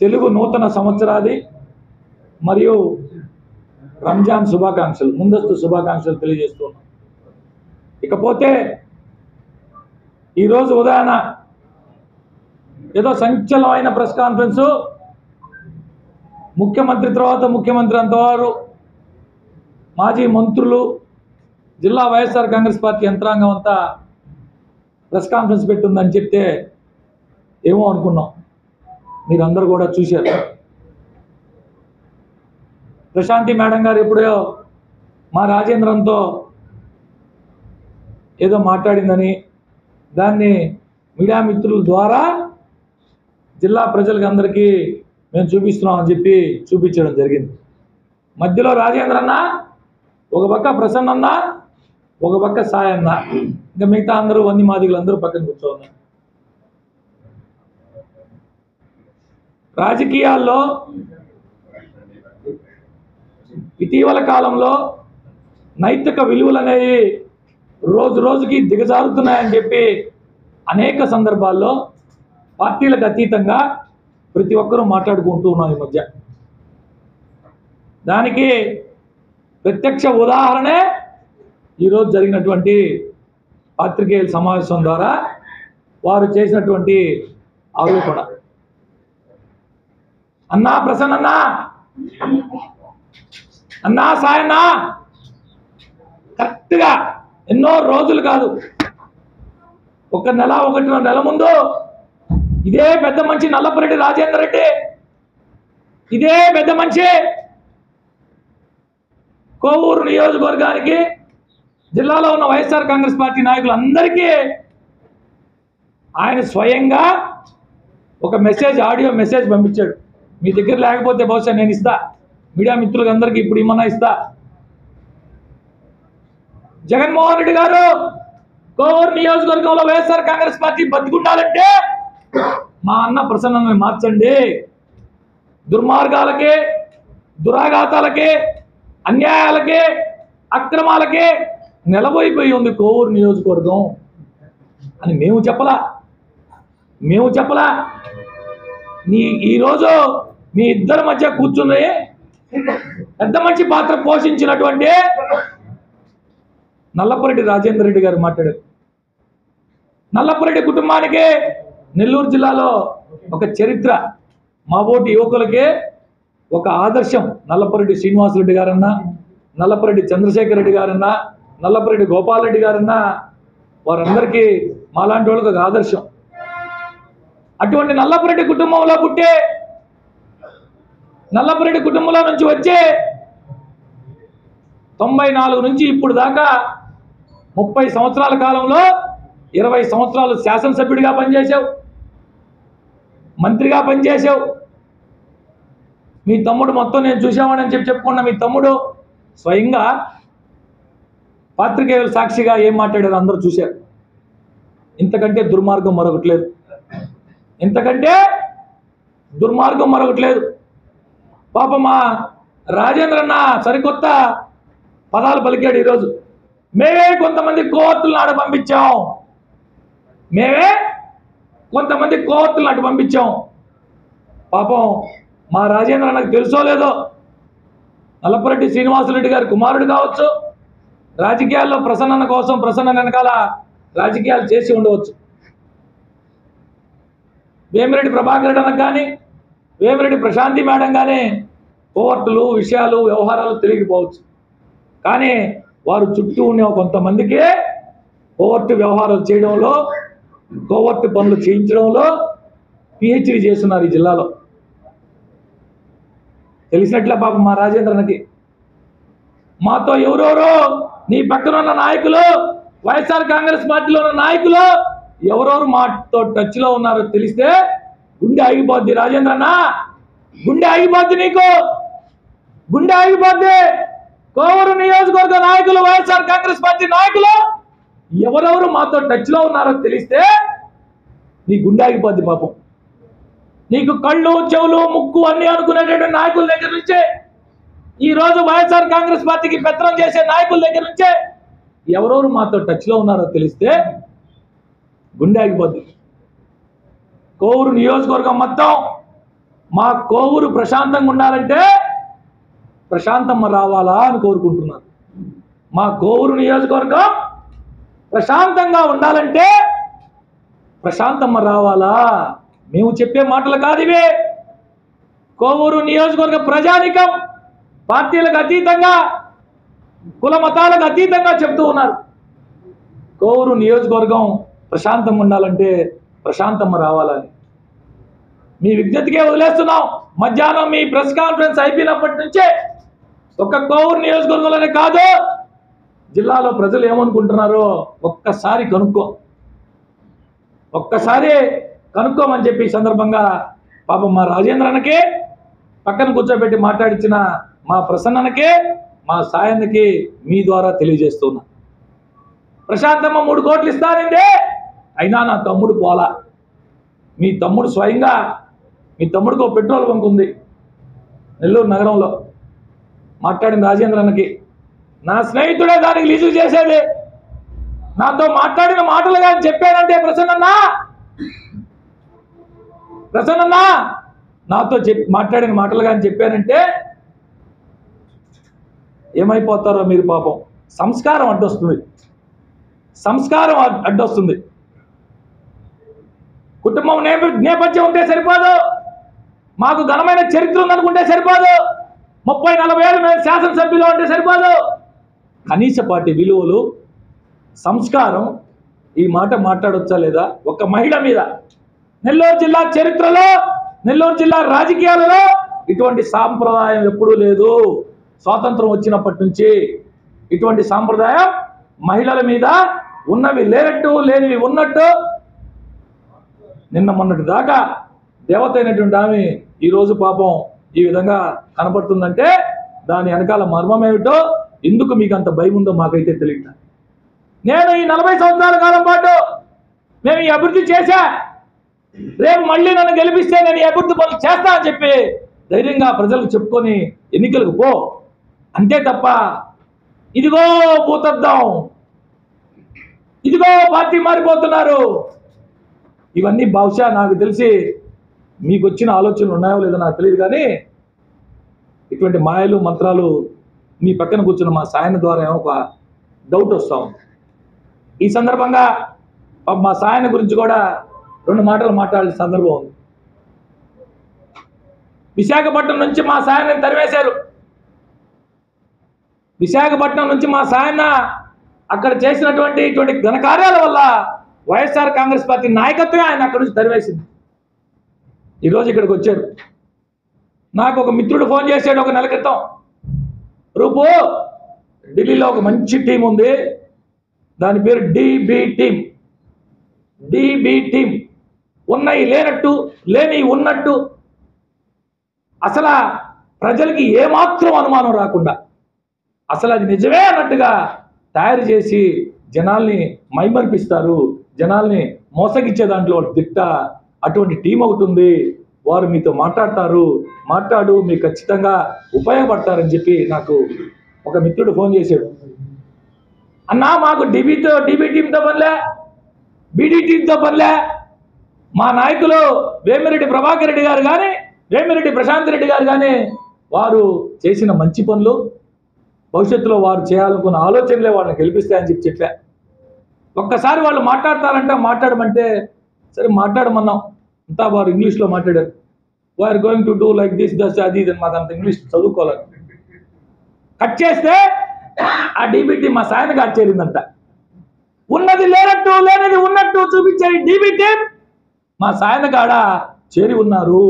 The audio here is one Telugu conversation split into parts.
తెలుగు నూతన సంవత్సరాది మరియు రంజాన్ శుభాకాంక్షలు ముందస్తు శుభాకాంక్షలు తెలియజేస్తున్నాం ఇకపోతే ఈరోజు ఉదయాన ఏదో సంచలనమైన ప్రెస్ కాన్ఫరెన్సు ముఖ్యమంత్రి తర్వాత ముఖ్యమంత్రి అంతవారు మాజీ మంత్రులు జిల్లా వైఎస్ఆర్ కాంగ్రెస్ పార్టీ యంత్రాంగం అంతా ప్రెస్ కాన్ఫరెన్స్ పెట్టిందని చెప్తే ఏమో అనుకున్నాం. మీరందరూ కూడా చూశారు. ప్రశాంతి మేడం గారు ఎప్పుడో మా రాజేంద్రంతో ఏదో మాట్లాడిందని దాన్ని మీడియా మిత్రుల ద్వారా జిల్లా ప్రజలకు అందరికీ మేము చూపిస్తున్నామని చెప్పి చూపించడం జరిగింది. మధ్యలో రాజేంద్ర అన్న ఒక పక్క ప్రసన్నన్న ఒక పక్క సాయి అన్న ఇంకా మిగతా అందరూ వన్ని మాదిగులు అందరూ పక్కన కూర్చోన్నారు. రాజకీయాల్లో ఇటీవల కాలంలో నైతిక విలువలు అనేవి రోజు రోజుకి దిగజారుతున్నాయని చెప్పి అనేక సందర్భాల్లో పార్టీలకు అతీతంగా ప్రతి ఒక్కరూ మాట్లాడుకుంటూ ఉన్నాం ఈ మధ్య. దానికి ప్రత్యక్ష ఉదాహరణే ఈరోజు జరిగినటువంటి పాత్రికేయుల సమావేశం ద్వారా వారు చేసినటువంటి ఆరోపణ. అన్నా ప్రసన్న అన్నా. అన్నా సాయన్నా. కరెక్ట్గా ఎన్నో రోజులు కాదు. ఒక నెల ఒకటి నెల ముందు ఇదే పెద్ద మంచి నల్లపరెడ్డి రాజేందర్ రెడ్డి. ఇదే పెద్ద మంచి కోవూరు నియోజకవర్గానికి జిల్లాలో ఉన్న వైఎస్ఆర్ కాంగ్రెస్ పార్టీ నాయకులందరికీ ఆయన స్వయంగా ఒక మెసేజ్ ఆడియో మెసేజ్ పంపించాడు. మీ దగ్గర లేకపోతే బహుశా నేను ఇస్తా. మీడియా మిత్రులకు అందరికీ ఇప్పుడు ఏమన్నా ఇస్తా. జగన్మోహన్ రెడ్డి గారు కోవూరు నియోజకవర్గంలో వైఎస్ఆర్ కాంగ్రెస్ పార్టీ బతికుండాలంటే మా అన్న ప్రసన్నని మార్చండి. దుర్మార్గాలకి దురాఘాతాలకి అన్యాయాలకి అక్రమాలకి నిలబోయిపోయి ఉంది కోవూరు నియోజకవర్గం. అని మేము చెప్పలా. మేము చెప్పలా. నీ ఈరోజు మీ ఇద్దరి మధ్య కూర్చుని పెద్ద మంచి పాత్ర పోషించినటువంటి నల్లపురెడ్డి రాజేందర్ రెడ్డి గారు మాట్లాడారు. నల్లపురెడ్డి కుటుంబానికి నెల్లూరు జిల్లాలో ఒక చరిత్ర. మా ఓటు యువకులకే ఒక ఆదర్శం. నల్లపురెడ్డి శ్రీనివాసరెడ్డి గారన్నా నల్లపురెడ్డి చంద్రశేఖర్ రెడ్డి గారన్నా నల్లపురెడ్డి గోపాలరెడ్డి గారన్నా వారందరికీ మాలాంటి వాళ్ళకి ఒక ఆదర్శం. అటువంటి నల్లపురెడ్డి కుటుంబంలో పుట్టే నల్లపురెడ్డి కుటుంబంలో నుంచి వచ్చే తొంభై నాలుగు నుంచి ఇప్పుడు దాకా ముప్పై సంవత్సరాల కాలంలో ఇరవై సంవత్సరాలు శాసనసభ్యుడిగా పనిచేసావు మంత్రిగా పనిచేసావు మీ తమ్ముడు మొత్తం నేను చూసామని చెప్పి చెప్పుకున్న మీ తమ్ముడు స్వయంగా పాత్రికేయులు సాక్షిగా ఏం మాట్లాడారు అందరూ చూశారు. ఇంతకంటే దుర్మార్గం మరొకటి లేదు. ఇంతకంటే దుర్మార్గం మరొకటి లేదు. పాప మా రాజేంద్రన్న సరికొత్త పదాలు పలికాడు ఈరోజు. మేమే కొంతమంది కోర్టులను ఆడ పంపించాం. మేమే కొంతమంది కోర్టులను అటు పంపించాం. పాపం మా రాజేంద్ర నాకు తెలుసో లేదో? నల్లపురెడ్డి శ్రీనివాసరెడ్డి గారి కుమారుడు కావచ్చు. రాజకీయాల్లో ప్రసన్నన కోసం ప్రసన్న వెనకాల రాజకీయాలు చేసి ఉండవచ్చు. వేమిరెడ్డి ప్రభాకర్ రెడ్డి అన్నకు కానీ వేమిరెడ్డి ప్రశాంతి మేడం కానీ కోర్టులు విషయాలు వ్యవహారాలు తెలియకపోవచ్చు కానీ వారు చుట్టూ ఉండే కొంతమందికి కోవర్టు వ్యవహారాలు చేయడంలో కోవర్టు పనులు చేయించడంలో పిహెచ్డి చేస్తున్నారు ఈ జిల్లాలో. తెలిసినట్లే పాపం మా రాజేంద్రనకి. మాతో ఎవరెవరో నీ పక్కన ఉన్న నాయకులు వైఎస్ఆర్ కాంగ్రెస్ పార్టీలో ఉన్న నాయకులు ఎవరెవరు మాతో టచ్లో ఉన్నారో తెలిస్తే గుండె ఆగిపోద్ది రాజేంద్రన్న గుండె ఆగిపోద్ది నీకు. గుండె ఆగిపోద్ది. కోవూరు నియోజకవర్గ నాయకులు వైఎస్ఆర్ కాంగ్రెస్ పార్టీ నాయకులు ఎవరెవరు మాతో టచ్లో ఉన్నారో తెలిస్తే నీ గుండె ఆగిపోద్ది పాపం. నీకు కళ్ళు చెవులు ముక్కు అన్ని అనుకునేటటువంటి నాయకుల దగ్గర నుంచే ఈ రోజు వైఎస్ఆర్ కాంగ్రెస్ పార్టీకి పెత్తనం చేసే నాయకుల దగ్గర నుంచే ఎవరెవరు మాతో టచ్లో ఉన్నారో తెలిస్తే గుండె ఆగిపోద్ది. కోవూరు నియోజకవర్గం మొత్తం మా కోవూరు ప్రశాంతంగా ఉండాలంటే ప్రశాంతమ్మ రావాలా అని కోరుకుంటున్నాను. మా కోవూరు నియోజకవర్గం ప్రశాంతంగా ఉండాలంటే ప్రశాంతమ్మ రావాలా? మేము చెప్పే మాటలు కాదు ఇవే. కోవూరు నియోజకవర్గ ప్రజానికం పార్టీలకు అతీతంగా కుల మతాలకు అతీతంగా చెప్తూ ఉన్నారు. కోవూరు నియోజకవర్గం ప్రశాంతంగా ఉండాలంటే ప్రశాంతమ్మ రావాలని. మీ విజ్ఞతకే వదిలేస్తున్నాం. మధ్యాహ్నం మీ ప్రెస్ కాన్ఫరెన్స్ అయిపోయినప్పటి నుంచే ఒక్క కోవూరు నియోజకవర్గంలోనే కాదు జిల్లాలో ప్రజలు ఏమనుకుంటున్నారో ఒక్కసారి కనుక్కో. ఒక్కసారి కనుక్కోమని చెప్పి ఈ సందర్భంగా పాపం మా రాజేంద్రనకి పక్కన కూర్చోబెట్టి మాట్లాడించిన మా ప్రసన్ననకి మా సాయన్నకి మీ ద్వారా తెలియజేస్తున్నా. ప్రశాంతమ్మ మూడు కోట్లు ఇస్తానండి అయినా నా తమ్ముడు పోలా. మీ తమ్ముడు స్వయంగా మీ తమ్ముడికి ఒక పెట్రోల్ బంక్ ఉంది నెల్లూరు నగరంలో. మాట్లాడిన రాజేంద్రన్నకి. నా స్నేహితుడే దానికి లీజు చేసేది. నాతో మాట్లాడిన మాటలు కానీ చెప్పానంటే ప్రసన్నన్నా. ప్రసన్నన్నా నాతో చెప్ మాట్లాడిన మాటలు కానీ చెప్పానంటే ఏమైపోతారో మీరు పాపం. సంస్కారం అడ్డొస్తుంది. సంస్కారం అడ్డొస్తుంది. కుటుంబం నేప నేపథ్యం ఉంటే సరిపోదు. మాకు ఘనమైన చరిత్ర ఉందనుకుంటే సరిపోదు. ముప్పై నలభై ఏళ్ళు మేము శాసనసభ్యులు అంటే సరిపోదు. కనీసపాటి విలువలు సంస్కారం ఈ మాట మాట్లాడొచ్చా లేదా? ఒక మహిళ మీద. నెల్లూరు జిల్లా చరిత్రలో నెల్లూరు జిల్లా రాజకీయాలలో ఇటువంటి సాంప్రదాయం ఎప్పుడూ లేదు. స్వాతంత్రం వచ్చినప్పటి నుంచి ఇటువంటి సాంప్రదాయం మహిళల మీద ఉన్నవి లేనట్టు లేనివి ఉన్నట్టు నిన్న మొన్నటి దాకా దేవత అయినటువంటి ఆమె ఈరోజు పాపం ఈ విధంగా కనపడుతుందంటే దాని వెనకాల మర్మం ఏమిటో ఎందుకు మీకు అంత భయం ఉందో మాకైతే తెలియట నేను ఈ నలభై సంవత్సరాల కాలం పాటు మేము ఈ అభివృద్ధి చేశా. రేపు మళ్ళీ నన్ను గెలిపిస్తే నేను ఈ అభివృద్ధి పనులు చేస్తా అని చెప్పి ధైర్యంగా ప్రజలకు చెప్పుకొని ఎన్నికలకు పో. అంతే తప్ప ఇదిగో భూతద్దం. ఇదిగో పార్టీ మారిపోతున్నారు. ఇవన్నీ బహుశా నాకు తెలిసి మీకు వచ్చిన ఆలోచనలు ఉన్నాయో లేదో నాకు తెలియదు కానీ ఇటువంటి మాయలు మంత్రాలు మీ పక్కన కూర్చున్న మా సాయన ద్వారా ఏమో ఒక డౌట్ వస్తూ ఉంది. ఈ సందర్భంగా మా సాయన గురించి కూడా రెండు మాటలు మాట్లాడే సందర్భం ఉంది. విశాఖపట్నం నుంచి మా సాయన తరివేశారు విశాఖపట్నం నుంచి మా సాయన అక్కడ చేసినటువంటి ఇటువంటి ఘనకార్యాల వల్ల వైఎస్ఆర్ కాంగ్రెస్ పార్టీ నాయకత్వమే ఆయన అక్కడి నుంచి తరివేసింది. ఈరోజు ఇక్కడికి వచ్చారు. నాకు ఒక మిత్రుడు ఫోన్ చేశాడు ఒక నెల క్రితం. రూపు ఢిల్లీలో ఒక మంచి టీం ఉంది. దాని పేరు డిబి టీం. DB team. ఉన్నాయి లేనట్టు లేని ఉన్నట్టు. అసలు ప్రజలకి ఏమాత్రం అనుమానం రాకుండా అసలు అది నిజమే అన్నట్టుగా తయారు చేసి జనాల్ని మైమర్పిస్తారు జనాల్ని మోసగిచ్చే దాంట్లో దిట్ట అటువంటి టీం ఒకటి ఉంది. వారు మీతో మాట్లాడతారు. మాట్లాడు మీకు ఖచ్చితంగా ఉపయోగపడతారని చెప్పి నాకు ఒక మిత్రుడు ఫోన్ చేశాడు. అన్నా మాకు డిబితో డిబి టీంతో పనిలే బీడీ టీంతో పనిలే. మా నాయకులు వేమిరెడ్డి ప్రభాకర్ రెడ్డి గారు కానీ వేమిరెడ్డి ప్రశాంత్ రెడ్డి గారు కానీ వారు చేసిన మంచి పనులు భవిష్యత్తులో వారు చేయాలనుకున్న ఆలోచనలే వాళ్ళని గెలిపిస్తాయని చెప్పి చెప్పా. ఒక్కసారి వాళ్ళు మాట్లాడతారంటే మాట్లాడమంటే సరే మాట్లాడమన్నాం. అంతా వారు ఇంగ్లీష్లో మాట్లాడారు. వారు going to do like this దస్ అది ఇది మాకు అంత ఇంగ్లీష్ చదువుకోవాలి. కట్ చేస్తే ఆ డీబీటీ మా సాయన గారు చేరిందంట. ఉన్నది లేనట్టు లేనిది ఉన్నట్టు చూపించే డీబీటీ మా సాయన కాడ చేరి ఉన్నారు.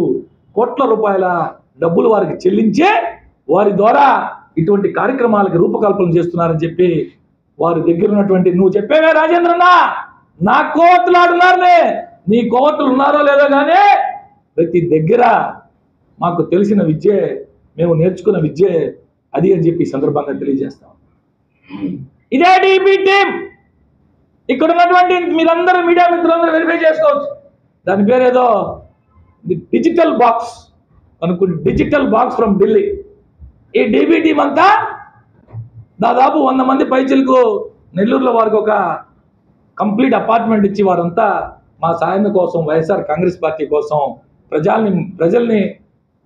కోట్ల రూపాయల డబ్బులు వారికి చెల్లించి వారి ద్వారా ఇటువంటి కార్యక్రమాలకి రూపకల్పన చేస్తున్నారని చెప్పి వారి దగ్గర ఉన్నటువంటి నువ్వు చెప్పేవే రాజేంద్రన్న నా కోవత్తులు ఆడున్నారులే. నీ కోవత్తులు ఉన్నారో లేదో కానీ ప్రతి దగ్గర మాకు తెలిసిన విద్యే మేము నేర్చుకున్న విద్యే అది అని చెప్పి సందర్భంగా తెలియజేస్తాం ఇదే డిబి టీం ఇక్కడ ఉన్నటువంటి మీరందరూ మీడియా మిత్రులందరూ వెరిఫై చేసుకోవచ్చు. దాని పేరేదో డిజిటల్ బాక్స్. అనుకుంటే డిజిటల్ బాక్స్ ఫ్రమ్ ఢిల్లీ. ఈ డీబీ టీం అంతా దాదాపు వంద మంది పైచిలకు నెల్లూరులో వారికి ఒక కంప్లీట్ అపార్ట్మెంట్ ఇచ్చి వారంతా మా సాయం కోసం వైఎస్ఆర్ కాంగ్రెస్ పార్టీ కోసం ప్రజల్ని ప్రజల్ని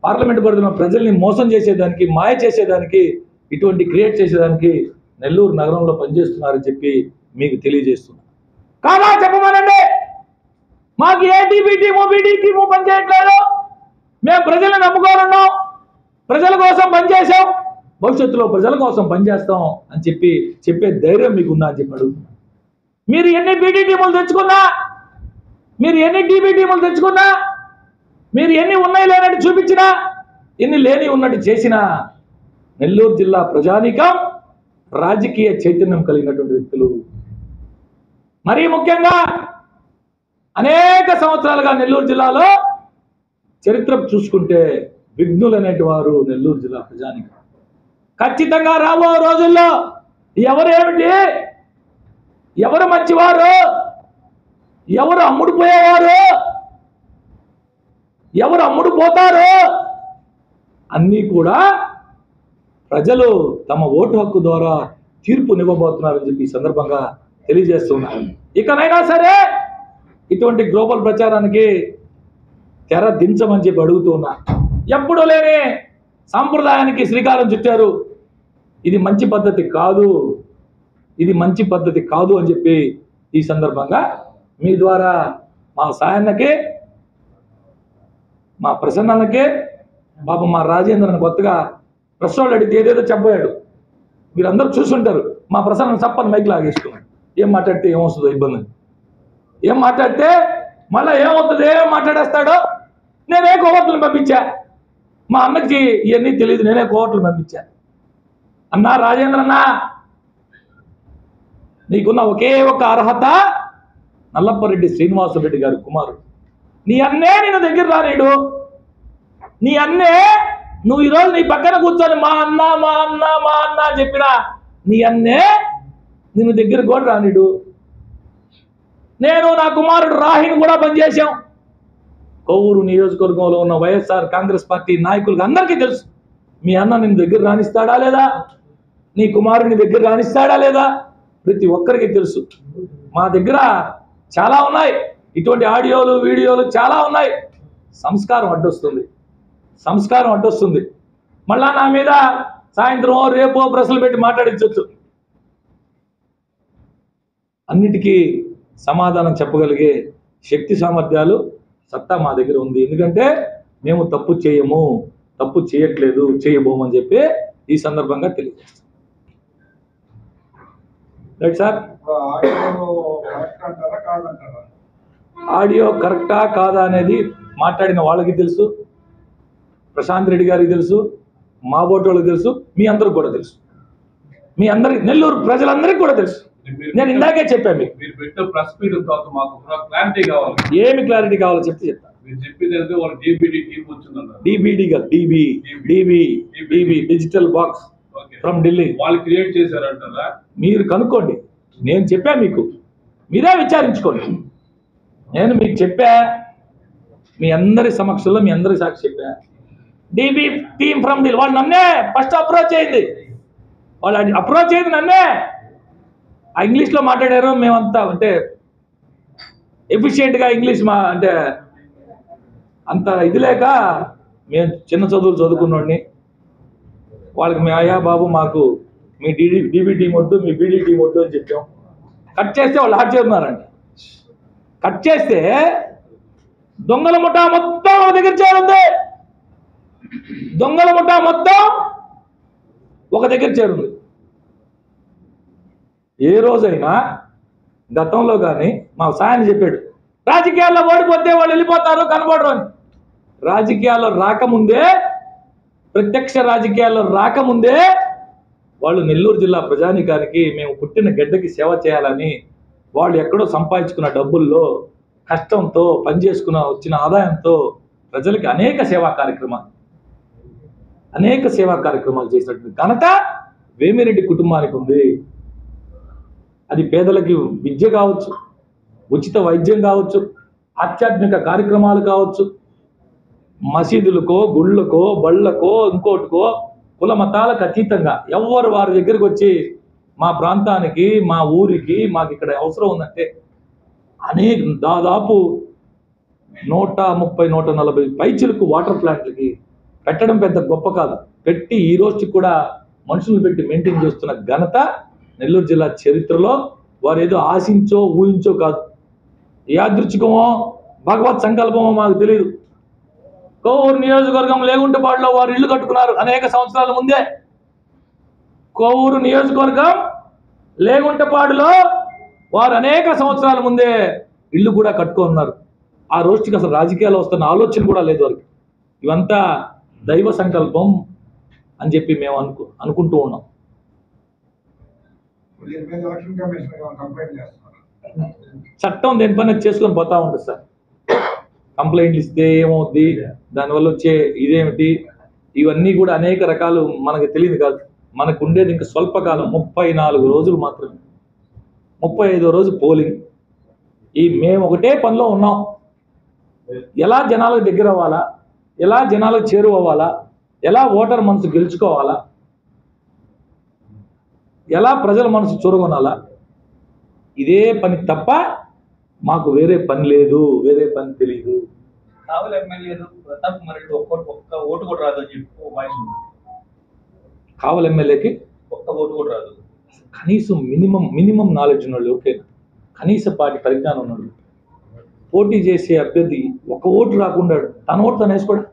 పార్లమెంట్ పరిధిలో ప్రజల్ని మోసం చేసేదానికి మాయ చేసేదానికి ఇటువంటి క్రియేట్ చేసేదానికి నెల్లూరు నగరంలో పనిచేస్తున్నారని చెప్పి మీకు తెలియజేస్తున్నా. కాదా చెప్పమనండి? మాకు ఏ T P team B T team పనిచేయట్లేదు. మేము ప్రజలను నమ్ముకోనున్నాం. ప్రజల కోసం పనిచేసాం భవిష్యత్తులో ప్రజల కోసం పనిచేస్తాం అని చెప్పి చెప్పే ధైర్యం మీకు ఉందా అని చెప్పి మీరు ఎన్ని బీటీ టీములు తెచ్చుకున్నా? మీరు ఎన్ని టీబీ టీములు తెచ్చుకున్నా? మీరు ఎన్ని ఉన్నాయి లేనట్టు చూపించినా? ఎన్ని లేని ఉన్నట్టు చేసినా? నెల్లూరు జిల్లా ప్రజానీకం రాజకీయ చైతన్యం కలిగినటువంటి వ్యక్తులు. మరీ ముఖ్యంగా అనేక సంవత్సరాలుగా నెల్లూరు జిల్లాలో చరిత్ర చూసుకుంటే విఘ్నులు అనేటి వారు నెల్లూరు జిల్లా ప్రజానికం. ఖచ్చితంగా రాబో రోజుల్లో ఎవరేమిటి? ఎవరు మంచివారు? ఎవరు అమ్ముడు పోయేవారు? ఎవరు అమ్ముడు పోతారు? అన్నీ కూడా ప్రజలు తమ ఓటు హక్కు ద్వారా తీర్పునివ్వబోతున్నారని చెప్పి ఈ సందర్భంగా తెలియజేస్తున్నారు ఇకనైనా సరే ఇటువంటి గ్లోబల్ ప్రచారానికి తెర దించమని చెప్పి అడుగుతున్నా. ఎప్పుడూ లేని సాంప్రదాయానికి శ్రీకారం చుట్టారు. ఇది మంచి పద్ధతి కాదు. ఇది మంచి పద్ధతి కాదు అని చెప్పి ఈ సందర్భంగా మీ ద్వారా మా సాయన్నకే మా ప్రసన్నకే బాబు మా రాజేంద్రని కొత్తగా ప్రశ్నలు అడిగితే ఏదేదో చెప్పబోయాడు. మీరందరూ చూసుంటారు. మా ప్రసన్న చప్పని మైక్ లాగేసుకున్నాడు ఏం మాట్లాడితే ఏమొస్తుందో ఇబ్బంది ఏం మాట్లాడితే మళ్ళీ ఏమవుతుంది ఏం మాట్లాడేస్తాడో నేనే కోవట్లను పంపించా. మా అన్నకి ఇవన్నీ తెలియదు నేనే కోవట్లు పంపించాను. అన్నా రాజేంద్రన్నా నీకున్న ఒకే ఒక అర్హత నల్లప్పరెడ్డి శ్రీనివాసరెడ్డి గారి కుమారుడు. నీ అన్నే నేను దగ్గర రానీడు నీ అన్నే నువ్వు ఈరోజు నీ పక్కన కూర్చొని మా అన్న మా అన్న మా అన్న అని చెప్పినా నీ అన్నే నిన్ను దగ్గర కూడా రానిడు నేను నా కుమారుడు రాహిని కూడా పనిచేసాం కొవ్వూరు నియోజకవర్గంలో ఉన్న వైఎస్ఆర్ కాంగ్రెస్ పార్టీ నాయకులకు అందరికీ తెలుసు. మీ అన్న నేను దగ్గర రాణిస్తాడా లేదా? నీ కుమారుని దగ్గర రాణిస్తాడా లేదా? ప్రతి ఒక్కరికి తెలుసు. మా దగ్గర చాలా ఉన్నాయి. ఇటువంటి ఆడియోలు వీడియోలు చాలా ఉన్నాయి. సంస్కారం అడ్డొస్తుంది. సంస్కారం అడ్డొస్తుంది. మళ్ళా నా మీద సాయంత్రం రేపో ప్రశ్నలు పెట్టి మాట్లాడించవచ్చు అన్నిటికీ సమాధానం చెప్పగలిగే శక్తి సామర్థ్యాలు సత్తా మా దగ్గర ఉంది. ఎందుకంటే మేము తప్పు చేయము తప్పు చేయట్లేదు చేయబోము అని చెప్పి ఈ సందర్భంగా తెలియజేస్తాం. రైట్ సార్ ఆడియో కరెక్ట్ కాదా అనేది మాట్లాడిన వాళ్ళకి తెలుసు ప్రశాంత్ రెడ్డి గారికి తెలుసు మా బోటి వాళ్ళకి తెలుసు మీ అందరికి కూడా తెలుసు. మీ అందరికి నెల్లూరు ప్రజలందరికీ కూడా తెలుసు. నేను ఇందాకే చెప్పాను మీకు. మీరు పెట్టిన ప్రెస్ మీట్ తర్వాత మాకు క్లారిటీ కావాలి. ఏమి క్లారిటీ కావాలో చెప్తే. చెప్తాను మీరు చెప్పింది అయితే వాళ్ళ డీబీడీ టీం వచ్చిందన్నారు. డిబిడి కాదు D B D B D B digital box okay from Delhi వాళ్ళు క్రియేట్ చేశారంటారా? మీరు కనుక్కోండి. నేను చెప్పా మీకు. మీరే విచారించుకోండి. నేను మీకు చెప్పా మీ అందరి సమక్షంలో మీ అందరి సాక్షి చెప్పా. డిబి టీమ్ ఫ్రమ్ ఢిల్లీ వాళ్ళు నన్నే ఫస్ట్ అప్రోచ్ అయింది వాళ్ళు అప్రోచ్ అయింది నన్నే. ఆ ఇంగ్లీష్లో మాట్లాడారు మేమంతా అంటే ఎఫిషియెంట్గా ఇంగ్లీష్ మా అంటే అంత ఇది లేక మేము చిన్న చదువులు చదువుకున్నోడిని. వాళ్ళకి మీ అయ్యా బాబు మాకు మీ డీడీ డీబీ టీం వద్దు మీ బీడీ టీం వద్దు అని చెప్పాం. కట్ చేస్తే వాళ్ళు హాట్ చేస్తున్నారండి కట్ చేస్తే దొంగల ముఠా మొత్తం ఒక దగ్గర చేరుంది దొంగల ముఠా మొత్తం ఒక దగ్గర చేరుంది ఏ రోజైనా గతంలో కానీ మా సాయని చెప్పాడు రాజకీయాల్లో ఓడిపోతే వాళ్ళు వెళ్ళిపోతారు కనబడరు అని. రాజకీయాల్లో రాకముందే ప్రత్యక్ష రాజకీయాల్లో రాకముందే వాళ్ళు నెల్లూరు జిల్లా ప్రజానికానికి మేము పుట్టిన గడ్డకి సేవ చేయాలని వాళ్ళు ఎక్కడో సంపాదించుకున్న డబ్బుల్లో కష్టంతో పనిచేసుకున్న వచ్చిన ఆదాయంతో ప్రజలకి అనేక సేవా కార్యక్రమాలు అనేక సేవా కార్యక్రమాలు చేసినటువంటి ఘనత వేమిరెడ్డి కుటుంబానికి ఉంది. అది పేదలకి విద్య కావచ్చు ఉచిత వైద్యం కావచ్చు ఆధ్యాత్మిక కార్యక్రమాలు కావచ్చు మసీదులకో గుళ్ళకో బళ్ళకో ఇంకోటికో కుల మతాలకు అతీతంగా ఎవరు వారి దగ్గరికి వచ్చి మా ప్రాంతానికి మా ఊరికి మాకు ఇక్కడ అవసరం ఉందంటే అనేక దాదాపు నూట ముప్పై నూట నలభై పైచులకు వాటర్ ప్లాంట్లకి పెట్టడం పెద్ద గొప్ప కాదు. పెట్టి ఈ రోజుకి కూడా మనుషులు పెట్టి మెయింటైన్ చేస్తున్న ఘనత నెల్లూరు జిల్లా చరిత్రలో వారు ఏదో ఆశించో ఊహించో కాదు. యాదృచ్ఛికమో భగవత్ సంకల్పమో మాకు తెలియదు కోవూరు నియోజకవర్గం లేగుంటపాడులో వారు ఇల్లు కట్టుకున్నారు అనేక సంవత్సరాల ముందే. కోవూరు నియోజకవర్గం లేగుంటపాడులో వారు అనేక సంవత్సరాల ముందే ఇల్లు కూడా కట్టుకున్నారు. ఆ రోజుకి అసలు రాజకీయాలు వస్తున్న ఆలోచన కూడా లేదు వారికి. ఇవంతా దైవ సంకల్పం అని చెప్పి మేము అనుకు అనుకుంటూ ఉన్నాం. దీని మీద ఎలక్షన్ కమిషన్ కంప్లైంట్ చేస్తున్నారు చట్టం దేని పని చేసుకొని పోతా ఉంటుంది సార్. కంప్లైంట్లు ఇస్తే ఏమవుద్ది? దానివల్ల వచ్చే ఇదేమిటి? ఇవన్నీ కూడా అనేక రకాలు మనకు తెలియదు కాదు. మనకు ఉండేది ఇంకా స్వల్పకాలం ముప్పై నాలుగు రోజులు మాత్రమే. ముప్పై ఐదో రోజు పోలింగ్. ఈ మేము ఒకటే పనిలో ఉన్నాం. ఎలా జనాలకు దగ్గర అవ్వాలా ఎలా జనాలకు చేరువవ్వాలా? ఎలా ఓటర్ మనసు గెలుచుకోవాలా? ఎలా ప్రజల మనసు చూరగొనాలా? ఇదే పని తప్ప మాకు వేరే పని లేదు వేరే పని తెలియదు కావలి ఎమ్మెల్యేలు ప్రతాప్ కుమార్ రెడ్డి ఒక్క ఒక్క ఓటు కూడా రాదు అని చెప్పి వాయిస్ ఉంది. కావలి ఎమ్మెల్యేకి? ఒక్క ఓటు కూడా రాదు. కనీసం మినిమం మినిమం నాలెడ్జ్ ఉన్నోళ్ళు ఓకే కనీస పాటి పరిజ్ఞానం ఉన్నాడు పోటీ చేసే అభ్యర్థి ఒక ఓటు రాకుండా తన ఓటు తను వేసుకోడా?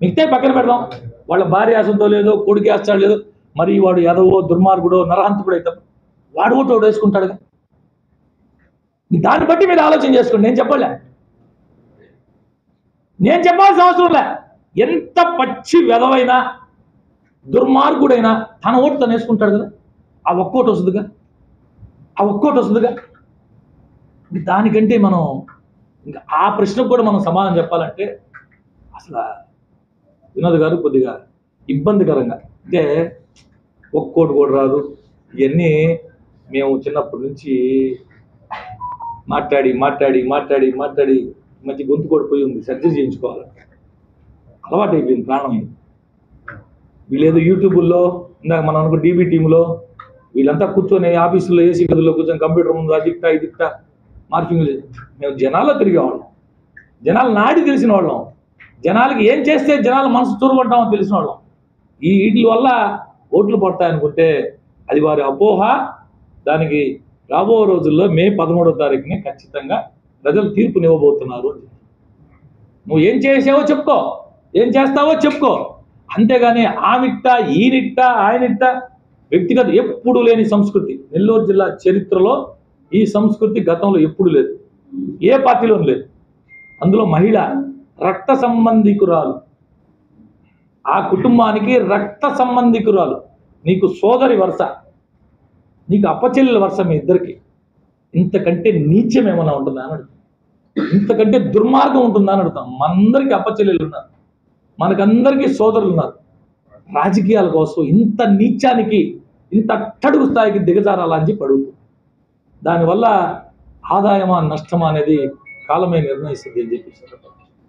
మిగతా పక్కన పెడదాం. వాళ్ళ భార్య వేసంతో లేదో కొడుకు వేస్తాడు లేదో మరి వాడు ఎదవో దుర్మార్గుడో నరహంతకుడు అయితే వాడు ఓటు ఒకటి వేసుకుంటాడుగా? దాన్ని బట్టి మీరు ఆలోచన చేసుకోండి. నేను చెప్పలే. నేను చెప్పాల్సిన అవసరం లే. ఎంత పచ్చి వెధవైనా దుర్మార్గుడైనా తన ఓటు తను వేసుకుంటాడు కదా? ఆ ఒక్కోటి వస్తుందిగా? ఆ ఒక్కోటి వస్తుందిగా? దానికంటే మనం ఇంకా ఆ ప్రశ్నకు కూడా మనం సమాధానం చెప్పాలంటే అసలు వినోద్ గారు కొద్దిగా ఇబ్బందికరంగా. అంటే ఒక్కోటి కూడా రాదు. ఇవన్నీ మేము చిన్నప్పటి నుంచి మాట్లాడి మాట్లాడి మాట్లాడి మాట్లాడి మంచి గొంతు కొడిపోయి పోయి ఉంది. సర్జరీ చేయించుకోవాలి. అలవాటు అయిపోయింది ప్రాణం. వీళ్ళేదో యూట్యూబుల్లో ఇందాక మనం అనుకో డీబీ టీంలో వీళ్ళంతా కూర్చొని ఆఫీసులో ఏసీ గదిలో కూర్చొని కంప్యూటర్ ముందు అది ఇట్టా ఇది ఇట్టా మార్పింగ్ మేము జనాల్లో తిరిగేవాళ్ళం. జనాలు నాడి తెలిసిన వాళ్ళం జనాలకి ఏం చేస్తే జనాల మనసు చూరగొంటామో తెలిసిన వాళ్ళం ఈ వీటి వల్ల ఓట్లు పడతాయనుకుంటే అది వారి అపోహ. దానికి రాబో రోజుల్లో మే పదమూడో తారీఖుని ఖచ్చితంగా ప్రజలు తీర్పునివ్వబోతున్నారు అని నువ్వు ఏం చేసావో చెప్పుకో. ఏం చేస్తావో చెప్పుకో. అంతేగాని ఆమిట్ట ఈనిట్ట ఆయనిట్ట వ్యక్తిగత ఎప్పుడు లేని సంస్కృతి. నెల్లూరు జిల్లా చరిత్రలో ఈ సంస్కృతి గతంలో ఎప్పుడు లేదు. ఏ పార్టీలోనూ లేదు. అందులో మహిళ రక్త సంబంధికురాలు. ఆ కుటుంబానికి రక్త సంబంధికురాలు నీకు సోదరి వరుస నీకు అప్పచెల్లెల వరుస మీ ఇద్దరికి. ఇంతకంటే నీచం ఏమైనా ఉంటుందా అని అడుగుతాం. ఇంతకంటే దుర్మార్గం ఉంటుందా అని అడుగుతాం. మనందరికీ అప్పచెల్లెలు ఉన్నారు. మనకందరికీ సోదరులు ఉన్నారు. రాజకీయాల కోసం ఇంత నీచానికి ఇంత అట్టడుగు స్థాయికి దిగజారాలా అని చెప్పి అడుగుతుంది దానివల్ల ఆదాయమా నష్టమా అనేది కాలమే నిర్ణయిస్తుంది అని చెప్పి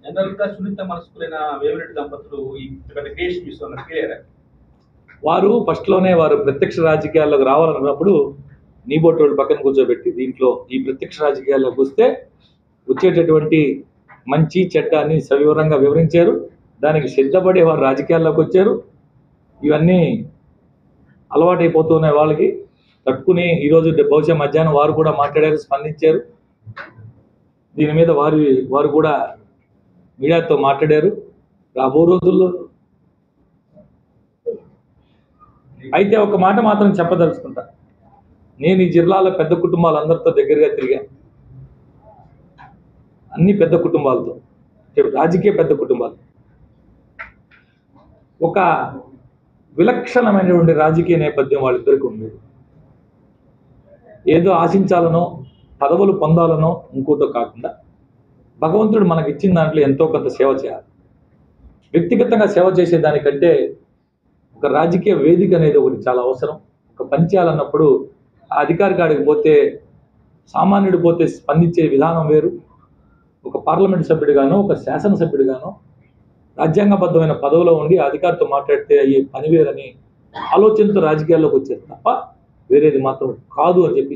జనరల్గా సున్నిత మనసుకులైన వేమిరెడ్డి దంపతులు ఈ పెద్ద క్రియేషన్ ఇస్తున్నారు క్లియర్ వారు ఫస్ట్లోనే వారు ప్రత్యక్ష రాజకీయాల్లోకి రావాలన్నప్పుడు నీబోటోళ్ళు పక్కన కూర్చోబెట్టి దీంట్లో ఈ ప్రత్యక్ష రాజకీయాల్లోకి వస్తే వచ్చేటటువంటి మంచి చెడ్డాన్ని సవివరంగా వివరించారు. దానికి సిద్ధపడి వారు రాజకీయాల్లోకి వచ్చారు. ఇవన్నీ అలవాటైపోతున్నాయి వాళ్ళకి తట్టుకుని ఈరోజు బహుశా మధ్యాహ్నం వారు కూడా మాట్లాడారు స్పందించారు. దీని మీద వారి వారు కూడా మీడియాతో మాట్లాడారు. రాబో రోజుల్లో అయితే ఒక మాట మాత్రం చెప్పదలుచుకుంటా. నేను ఈ జిల్లాలో పెద్ద కుటుంబాలందరితో దగ్గరగా తిరిగా. అన్ని పెద్ద కుటుంబాలతో. రాజకీయ పెద్ద కుటుంబాలు. ఒక విలక్షణమైనటువంటి రాజకీయ నేపథ్యం వాళ్ళిద్దరికి ఉండేది ఏదో ఆశించాలనో పదవులు పొందాలనో ఇంకోటో కాకుండా భగవంతుడు మనకి ఇచ్చిన దాంట్లో ఎంతో కొంత సేవ చేయాలి. వ్యక్తిగతంగా సేవ చేసేదానికంటే ఒక రాజకీయ వేదిక అనేది ఒకటి చాలా అవసరం. ఒక పని చేయాలన్నప్పుడు ఆ అధికారి కాడికి పోతే సామాన్యుడు పోతే స్పందించే విధానం వేరు. ఒక పార్లమెంట్ సభ్యుడిగానో ఒక శాసనసభ్యుడిగానో రాజ్యాంగబద్ధమైన పదవిలో ఉండి అధికారితో మాట్లాడితే అయ్యే పని వేరని ఆలోచనతో రాజకీయాల్లోకి వచ్చేది తప్ప వేరేది మాత్రం కాదు అని చెప్పి